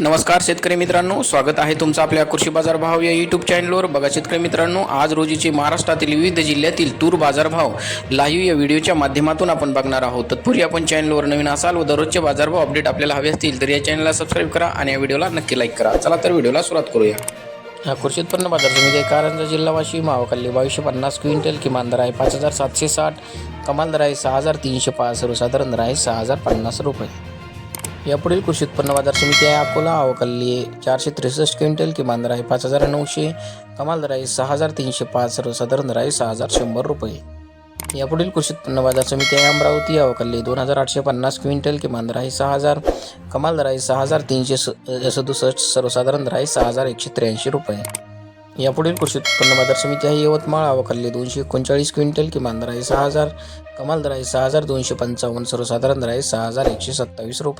नमस्कार शेतकरी मित्रांनो स्वागत आहे तुमचं आपल्या कृषी बाजार भाव या यूट्यूब चॅनलवर बघा शेतकरी मित्रांनो आज रोजीचे महाराष्ट्रातील विविध जिल्ह्यातील तूर बाजारभाव लाईव्ह या व्हिडिओच्या माध्यमातून आपण बघणार आहोत. तत्पूर्वी आपण चॅनलवर नवीन असाल व दररोजचे बाजारभाव अपडेट आपल्याला हवे असतील तर या चॅनलला सबस्क्राईब करा आणि या व्हिडिओला नक्की लाईक करा. चला तर व्हिडिओला सुरुवात करूया. हा कृषी उत्पन्न बाजार समिती आहे. कारंजा जिल्हा वाशिम मावकल्ली बावीसशे पन्नास क्विंटल किमान दर आहे पाच हजार सातशे साठ कमाल दर आहे सहा हजार तीनशे पाच सर्वसाधारण दर आहे सहा हजार पन्नास रुपये. यापुढील कृषी उत्पन्न बाजार समिती आहे अकोला अवकल्ली चारशे त्रेसष्ट क्विंटल किमान दर आहे पाच हजार नऊशे कमाल दर आहे सहा हजार तीनशे पाच सर्वसाधारण दर आहे सहा हजार शंभर रुपये. यापुढील कृषी उत्पन्न बाजार समिती आहे अमरावती अवकल्ली दोन हजार आठशे पन्नास क्विंटल किमान दर आहे सहा हजार कमाल दर आहे सहा हजार तीनशे स सदुसष्ट सर्वसाधारण दर आहे सहा हजार एकशे त्र्याऐंशी रुपये. यापुढील कृषी उत्पन्न बाजार समिती आहे यवतमाळ अवकल्ली दोनशे एकोणचाळीस क्विंटल किमान दर आहे सहा हजार कमाल दर आहे सहा हजार दोनशे पंचावन्न सर्वसाधारण दर आहे सहा हजार एकशे सत्तावीस रुपये.